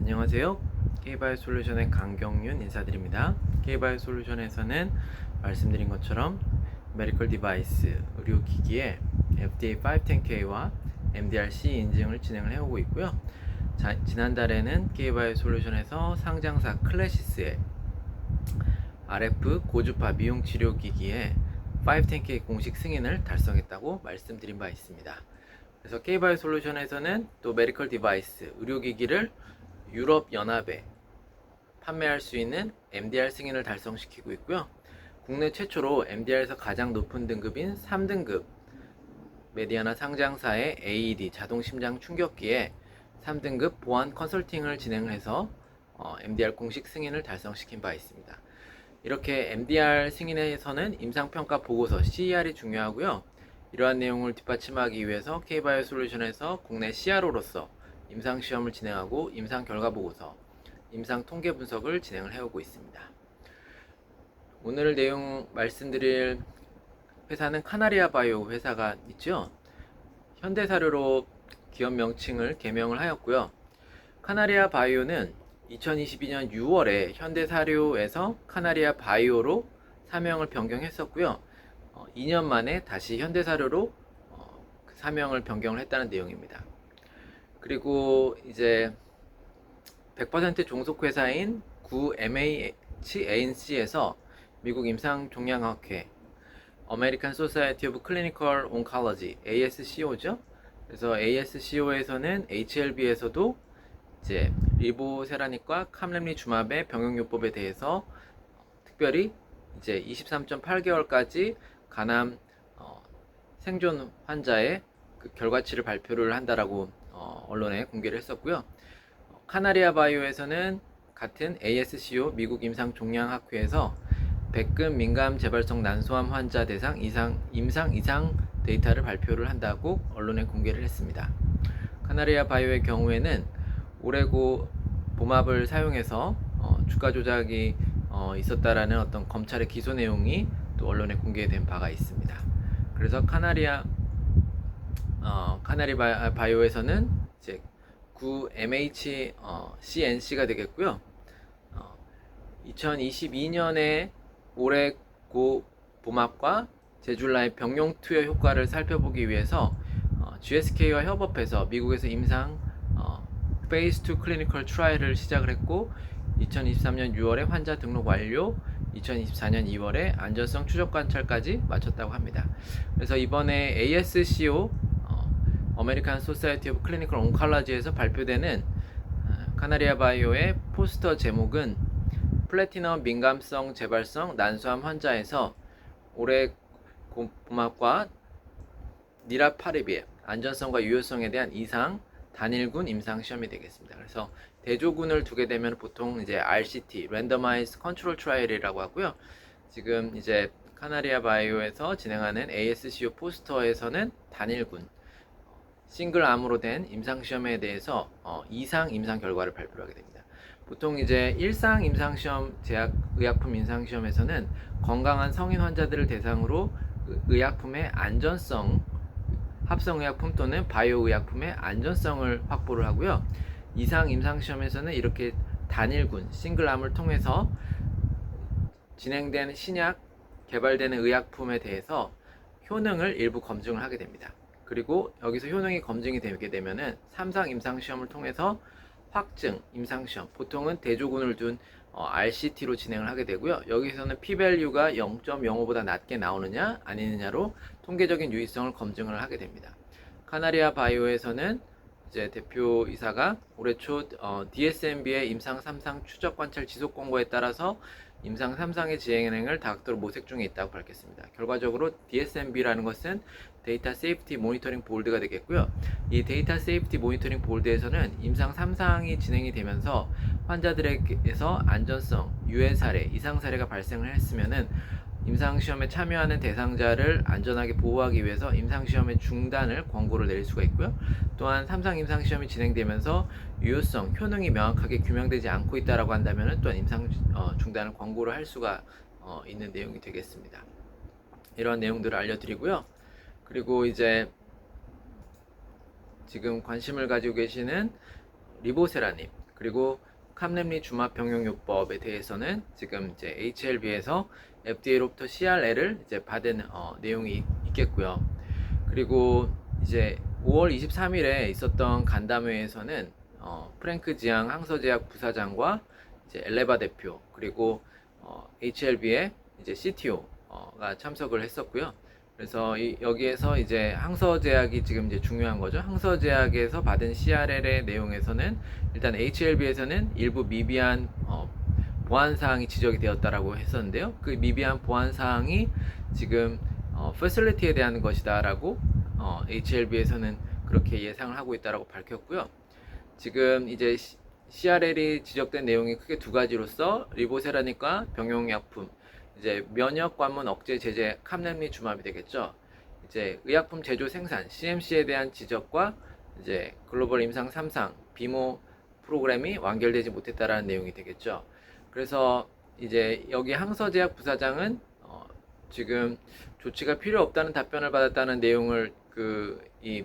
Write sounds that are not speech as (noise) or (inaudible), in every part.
안녕하세요. K바이오 솔루션의 강경윤 인사드립니다. K바이오 솔루션에서는 말씀드린 것처럼 메디컬 디바이스 의료 기기의 FDA 510K와 MDRC 인증을 진행을 해오고 있고요. 자, 지난달에는 K바이오 솔루션에서 상장사 클래시스의 RF 고주파 미용 치료 기기의 510K 공식 승인을 달성했다고 말씀드린 바 있습니다. 그래서 K바이오 솔루션에서는 또 메디컬 디바이스 의료기기를 유럽 연합에 판매할 수 있는 MDR 승인을 달성시키고 있고요. 국내 최초로 MDR에서 가장 높은 등급인 3등급 메디아나 상장사의 AED 자동 심장 충격기에 3등급 보안 컨설팅을 진행해서 어, MDR 공식 승인을 달성시킨 바 있습니다. 이렇게 MDR 승인에서는 임상평가 보고서 CER이 중요하고요. 이러한 내용을 뒷받침하기 위해서 K바이오 솔루션에서 국내 CRO로서 임상 시험을 진행하고 임상 결과 보고서, 임상 통계 분석을 진행을 해오고 있습니다. 오늘 내용 말씀드릴 회사는 카나리아 바이오 회사가 있죠. 현대사료로 기업 명칭을 개명을 하였고요. 카나리아 바이오는 2022년 6월에 현대사료에서 카나리아 바이오로 사명을 변경했었고요. 어, 2년 만에 다시 현대사료로 어, 그 사명을 변경을 했다는 내용입니다. 그리고 이제 100% 종속회사인 구 MHANC에서 미국 임상 종양학회 American Society of Clinical Oncology ASCO죠. 그래서 ASCO에서는 HLB에서도 이제 리보세라닉과 캄렘리주맙의 병용요법에 대해서 특별히 이제 23.8개월까지 간암 어, 생존 환자의 그 결과치를 발표를 한다라고 어, 언론에 공개를 했었고요. 어, 카나리아 바이오에서는 같은 ASCO 미국 임상 종양 학회에서 백금 민감 재발성 난소암 환자 대상 이상 임상 이상 데이터를 발표를 한다고 언론에 공개를 했습니다. 카나리아 바이오의 경우에는 올해고 bomab을 사용해서 어, 주가 조작이 어, 있었다라는 어떤 검찰의 기소 내용이 또 언론에 공개된 바가 있습니다. 그래서 카나리아 어, 카나리 바- 바이오에서는 이제 구 MH 어, CNC가 되겠고요. 어, 2022년에 올해 고 bomab과 제줄라의 병용 투여 효과를 살펴보기 위해서 어, GSK와 협업해서 미국에서 임상 어, 페이스 2 클리니컬 트라이를 시작을 했고 2023년 6월에 환자 등록 완료, 2024년 2월에 안전성 추적 관찰까지 마쳤다고 합니다. 그래서 이번에 ASCO 어메리칸 소사이티 오브 클리니컬 온칼라지에서 발표되는 어, 카나리아 바이오의 포스터 제목은 플래티넘 민감성 재발성 난소암 환자에서 올해 고막과 니라파리비의 안전성과 유효성에 대한 이상 단일군 임상 시험이 되겠습니다. 그래서 대조군을 두게 되면 보통 이제 RCT (Randomized Control Trial이라고 하고요. 지금 이제 카나리아 바이오에서 진행하는 ASCO 포스터에서는 단일군 싱글 암으로 된 임상 시험에 대해서 어, 이상 임상 결과를 발표하게 됩니다. 보통 이제 일상 임상 시험, 제약 의약품 임상 시험에서는 건강한 성인 환자들을 대상으로 의- 의약품의 안전성, 합성 의약품 또는 바이오 의약품의 안전성을 확보를 하고요. 이상 임상 시험에서는 이렇게 단일군 싱글암을 통해서 진행된 신약 개발되는 의약품에 대해서 효능을 일부 검증을 하게 됩니다. 그리고 여기서 효능이 검증이 되게 되면은 3상 임상 시험을 통해서 확증 임상 시험 보통은 대조군을 둔 어, RCT로 진행을 하게 되고요. 여기서는 p-value가 0.05보다 낮게 나오느냐 아니느냐로 통계적인 유의성을 검증을 하게 됩니다. 카나리아 바이오에서는 이제 대표 이사가 올해 초 어, DSMB의 임상 3상 추적 관찰 지속 공고에 따라서 임상 3상의 진행을 다각도로 모색 중에 있다고 밝혔습니다. 결과적으로 DSMB라는 것은 데이터 세이프티 모니터링 보드가 되겠고요. 이 데이터 세이프티 모니터링 보드에서는 임상 3상이 진행이 되면서 환자들에게서 안전성, 유해 사례, 이상 사례가 발생을 했으면은 임상 시험에 참여하는 대상자를 안전하게 보호하기 위해서 임상 시험의 중단을 권고를 내릴 수가 있고요. 또한 3상 임상 시험이 진행되면서 유효성, 효능이 명확하게 규명되지 않고 있다라고 한다면 또한 임상 어, 중단을 권고를 할 수가 어, 있는 내용이 되겠습니다. 이런 내용들을 알려드리고요. 그리고 이제 지금 관심을 가지고 계시는 리보세라님 그리고 캄렘리 주마 병용요법에 대해서는 지금 이제 HLB에서 FDA로부터 CRL을 이제 받은 어, 내용이 있- 있겠고요. 그리고 이제 5월 23일에 있었던 간담회에서는 어, 프랭크 지앙 항서제약 부사장과 이제 엘레바 대표 그리고 어, HLB의 이제 CTO가 참석을 했었고요. 그래서 이- 여기에서 이제 항서제약이 지금 이제 중요한 거죠. 항서제약에서 받은 CRL의 내용에서는 일단 HLB에서는 일부 미비한 어, 보안 사항이 지적이 되었다라고 했었는데요. 그 미비한 보안 사항이 지금 어, 패실리티에 대한 것이다라고 어, HLB에서는 그렇게 예상을 하고 있다라고 밝혔고요. 지금 이제 시- CRL이 지적된 내용이 크게 두 가지로서 리보세라닉과 병용약품, 이제 면역 관문 억제 제재 캄렘리 주마비 되겠죠. 이제 의약품 제조 생산 CMC에 대한 지적과 이제 글로벌 임상 3상 비모 프로그램이 완결되지 못했다라는 내용이 되겠죠. 그래서 이제 여기 항서제약 부사장은 어, 지금 조치가 필요 없다는 답변을 받았다는 내용을 그이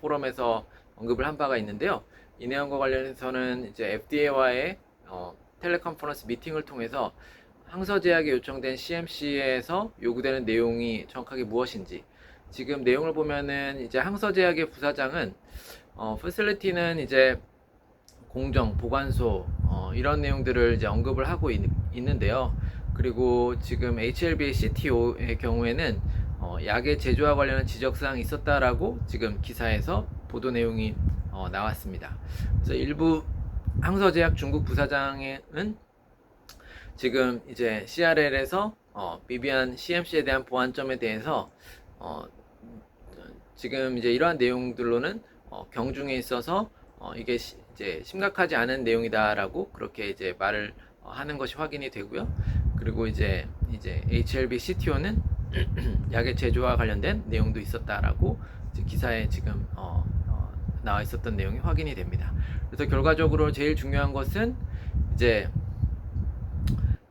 포럼에서 언급을 한 바가 있는데요. 이 내용과 관련해서는 이제 FDA와의 어, 텔레컨퍼런스 미팅을 통해서 항서제약에 요청된 CMC에서 요구되는 내용이 정확하게 무엇인지 지금 내용을 보면은 이제 항서제약의 부사장은 어, 패실리티는 이제 공정, 보관소 어, 이런 내용들을 이제 언급을 하고 있, 는데요 그리고 지금 HLB의 CTO의 경우에는 어, 약의 제조와 관련한 지적사항이 있었다라고 지금 기사에서 보도 내용이 어, 나왔습니다. 그래서 일부 항서제약 중국 부사장은 지금 이제 CRL에서 어, 미비한 CMC에 대한 보안점에 대해서 어, 지금 이제 이러한 내용들로는 어, 경중에 있어서 어, 이게 시- 이제 심각하지 않은 내용이다라고 그렇게 이제 말을 어, 하는 것이 확인이 되고요. 그리고 이제 이제 HLB CTO는 (clears throat) 약의 제조와 관련된 내용도 있었다라고 기사에 지금 어, 어, 나와 있었던 내용이 확인이 됩니다. 그래서 결과적으로 제일 중요한 것은 이제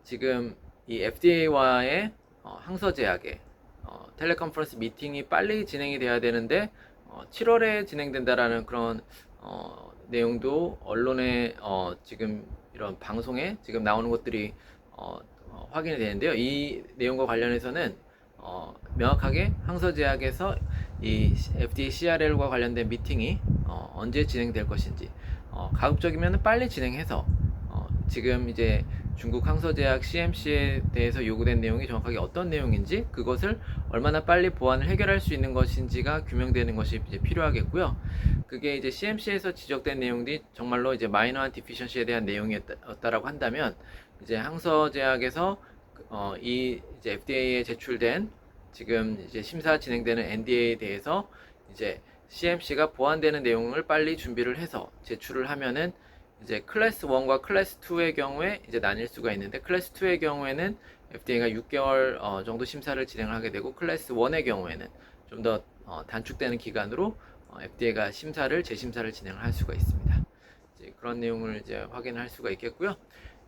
지금 이 FDA와의 어, 항서제약의 어, 텔레컨퍼런스 미팅이 빨리 진행이 돼야 되는데 어, 7월에 진행된다라는 그런 어, 내용도 언론에 어, 지금 이런 방송에 지금 나오는 것들이 어, 어, 확인이 되는데요. 이 내용과 관련해서는 어, 명확하게 항서제약에서 이 FDA CRL과 관련된 미팅이 어, 언제 진행될 것인지 어, 가급적이면 빨리 진행해서 어, 지금 이제 중국 항서제약 CMC에 대해서 요구된 내용이 정확하게 어떤 내용인지 그것을 얼마나 빨리 보완을 해결할 수 있는 것인지가 규명되는 것이 이제 필요하겠고요. 그게 이제 CMC에서 지적된 내용들이 정말로 이제 마이너한 디피션시에 대한 내용이었다라고 한다면 이제 항서제약에서 어, 이 이제 FDA에 제출된 지금 이제 심사 진행되는 NDA에 대해서 이제 CMC가 보완되는 내용을 빨리 준비를 해서 제출을 하면은 이제 클래스 1과 클래스 2의 경우에 이제 나뉠 수가 있는데 클래스 2의 경우에는 FDA가 6개월 어, 정도 심사를 진행을 하게 되고 클래스 1의 경우에는 좀더 어, 단축되는 기간으로 어, FDA가 심사를 재심사를 진행을 할 수가 있습니다. 이제 그런 내용을 이제 확인할 수가 있겠고요.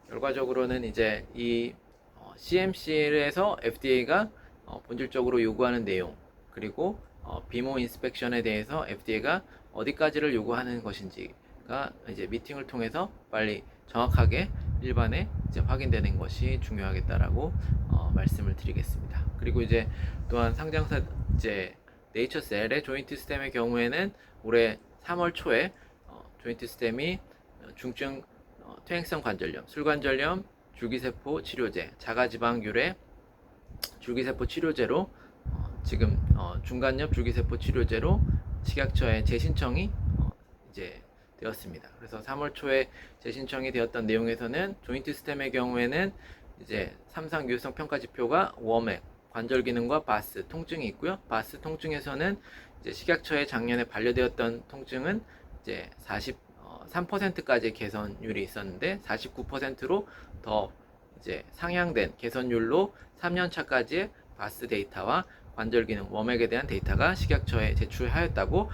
결과적으로는 이제 이 어, CMC에서 FDA가 어, 본질적으로 요구하는 내용 그리고 어, 비모 인스펙션에 대해서 FDA가 어디까지를 요구하는 것인지 가 이제 미팅을 통해서 빨리 정확하게 일반에 이제 확인되는 것이 중요하겠다라고 어, 말씀을 드리겠습니다. 그리고 이제 또한 상장사 이제 네이처셀의 조인트 스템의 경우에는 올해 3월 초에 어, 조인트 스템이 어, 중증 어, 퇴행성 관절염, 술관절염, 줄기세포 치료제, 자가지방유래 줄기세포 치료제로 어, 지금 어, 중간엽 줄기세포 치료제로 식약처에 재신청이 어, 이제 되었습니다. 그래서 3월 초에 재신청이 되었던 내용에서는 조인트 스템의 경우에는 이제 삼상 유효성 평가 지표가 워맥 관절 기능과 바스 통증이 있고요. 바스 통증에서는 이제 식약처에 작년에 반려되었던 통증은 이제 43%까지 개선율이 있었는데 49%로 더 이제 상향된 개선율로 3년 차까지의 바스 데이터와 관절 기능 워맥에 대한 데이터가 식약처에 제출하였다고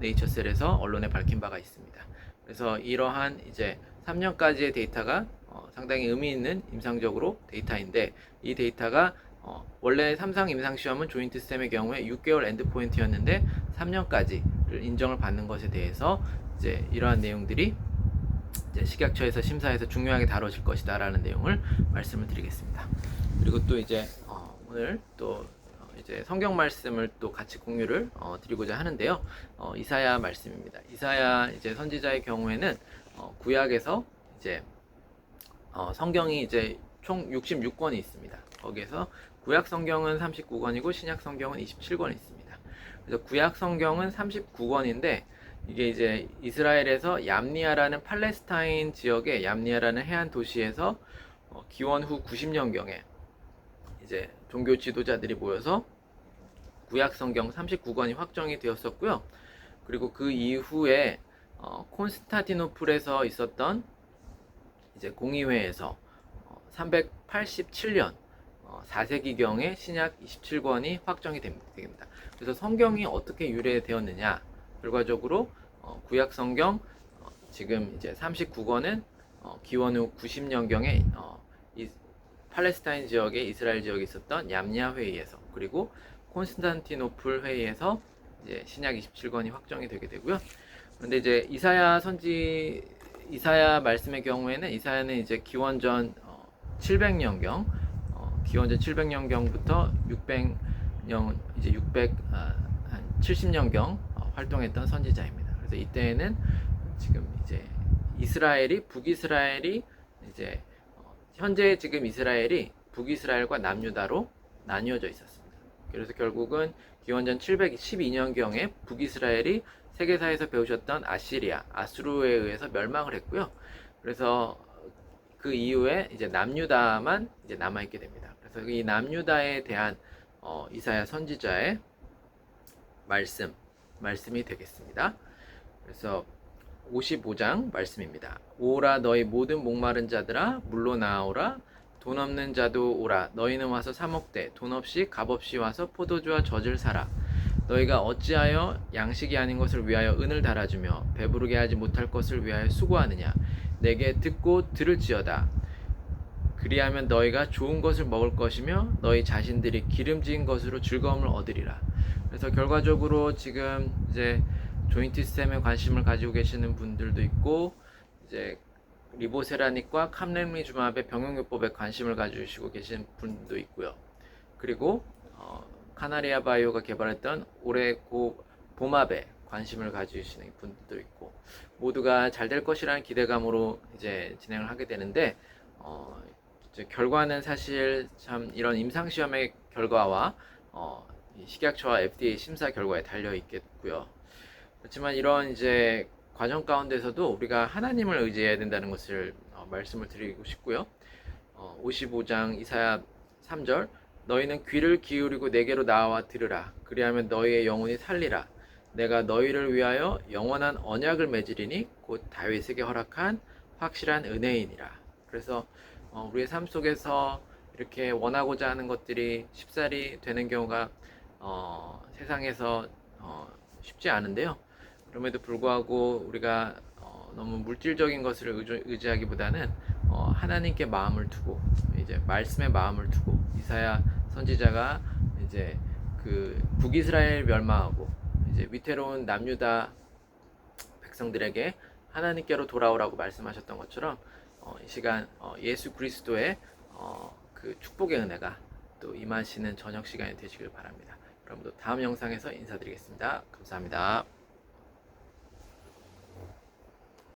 네이처셀에서 언론에 밝힌 바가 있습니다. 그래서 이러한 이제 3년까지의 데이터가 어, 상당히 의미 있는 임상적으로 데이터인데 이 데이터가 어, 원래 삼상 임상 시험은 조인트 스템의 경우에 6개월 엔드 포인트였는데 3년까지를 인정을 받는 것에 대해서 이제 이러한 내용들이 이제 식약처에서 심사해서 중요하게 다뤄질 것이다라는 내용을 말씀을 드리겠습니다. 그리고 또 이제 어, 오늘 또 어, 이제 성경 말씀을 또 같이 공유를 어, 드리고자 하는데요. 어, 이사야 말씀입니다. 이사야 이제 선지자의 경우에는 어, 구약에서 이제 어, 성경이 이제 총 66권이 있습니다. 거기에서 구약 성경은 39권이고 신약 성경은 27권이 있습니다. 그래서 구약 성경은 39권인데 이게 이제 이스라엘에서 얌니아라는 팔레스타인 지역의 얌니아라는 해안 도시에서 어, 기원 후 90년경에 이제 종교 지도자들이 모여서 구약 성경 39권이 확정이 되었었고요. 그리고 그 이후에 어, 콘스타티노플에서 있었던 이제 공의회에서 어, 387년 어, 4세기경에 신약 27권이 확정이 됩- 됩니다. 그래서 성경이 어떻게 유래되었느냐? 결과적으로 어, 구약 성경 어, 지금 이제 39권은 어, 기원 후 90년경에 어, 이 팔레스타인 지역에 이스라엘 지역에 있었던 얌야 회의에서 그리고 콘스탄티노플 회의에서 이제 신약 27권이 확정이 되게 되고요. 그런데 이제 이사야 선지 이사야 말씀의 경우에는 이사야는 이제 기원전 어, 700년경 어, 기원전 700년경부터 600년 이제 600 아, 한 70년경 어, 활동했던 선지자입니다. 그래서 이때에는 지금 이제 이스라엘이 북이스라엘이 이제 어, 현재 지금 이스라엘이 북이스라엘과 남유다로 나뉘어져 있었습니다. 그래서 결국은 기원전 712년경에 북이스라엘이 세계사에서 배우셨던 아시리아, 아수르에 의해서 멸망을 했고요. 그래서 그 이후에 이제 남유다만 이제 남아 있게 됩니다. 그래서 이 남유다에 대한 어, 이사야 선지자의 말씀, 말씀이 되겠습니다. 그래서 55장 말씀입니다. 오라 너희 모든 목마른 자들아 물로 나오라 돈 없는 자도 오라. 너희는 와서 사 먹되 돈 없이 값 없이 와서 포도주와 젖을 사라. 너희가 어찌하여 양식이 아닌 것을 위하여 은을 달아주며 배부르게 하지 못할 것을 위하여 수고하느냐? 내게 듣고 들을지어다. 그리하면 너희가 좋은 것을 먹을 것이며 너희 자신들이 기름진 것으로 즐거움을 얻으리라. 그래서 결과적으로 지금 이제 조인트 시스템에 관심을 가지고 계시는 분들도 있고 이제 리보세라닉과 캄렘리주마베 병용요법에 관심을 가지고 계신 분도 있고요. 그리고 어, 카나리아 바이오가 개발했던 오레고 보마베 관심을 가지시는 분들도 있고 모두가 잘 될 것이라는 기대감으로 이제 진행을 하게 되는데 어, 결과는 사실 참 이런 임상 시험의 결과와 어, 이 식약처와 FDA 심사 결과에 달려 있겠고요. 그렇지만 이런 이제 과정 가운데서도 우리가 하나님을 의지해야 된다는 것을 어, 말씀을 드리고 싶고요. 어, 55장 이사야 3절 너희는 귀를 기울이고 내게로 나와 들으라 그리하면 너희의 영혼이 살리라 내가 너희를 위하여 영원한 언약을 맺으리니 곧 다윗에게 허락한 확실한 은혜이니라. 그래서 어, 우리의 삶 속에서 이렇게 원하고자 하는 것들이 쉽사리 되는 경우가 어, 세상에서 어, 쉽지 않은데요. 그럼에도 불구하고 우리가 어, 너무 물질적인 것을 의존- 의지 하기보다는 어, 하나님께 마음을 두고 이제 말씀에 마음을 두고 이사야 선지자가 이제 그 북이스라엘 멸망하고 이제 위태로운 남유다 백성들에게 하나님께로 돌아오라고 말씀하셨던 것처럼 어, 이 시간 어, 예수 그리스도의 어, 그 축복의 은혜가 또 임하시는 저녁 시간이 되시길 바랍니다. 여러분도 다음 영상에서 인사드리겠습니다. 감사합니다.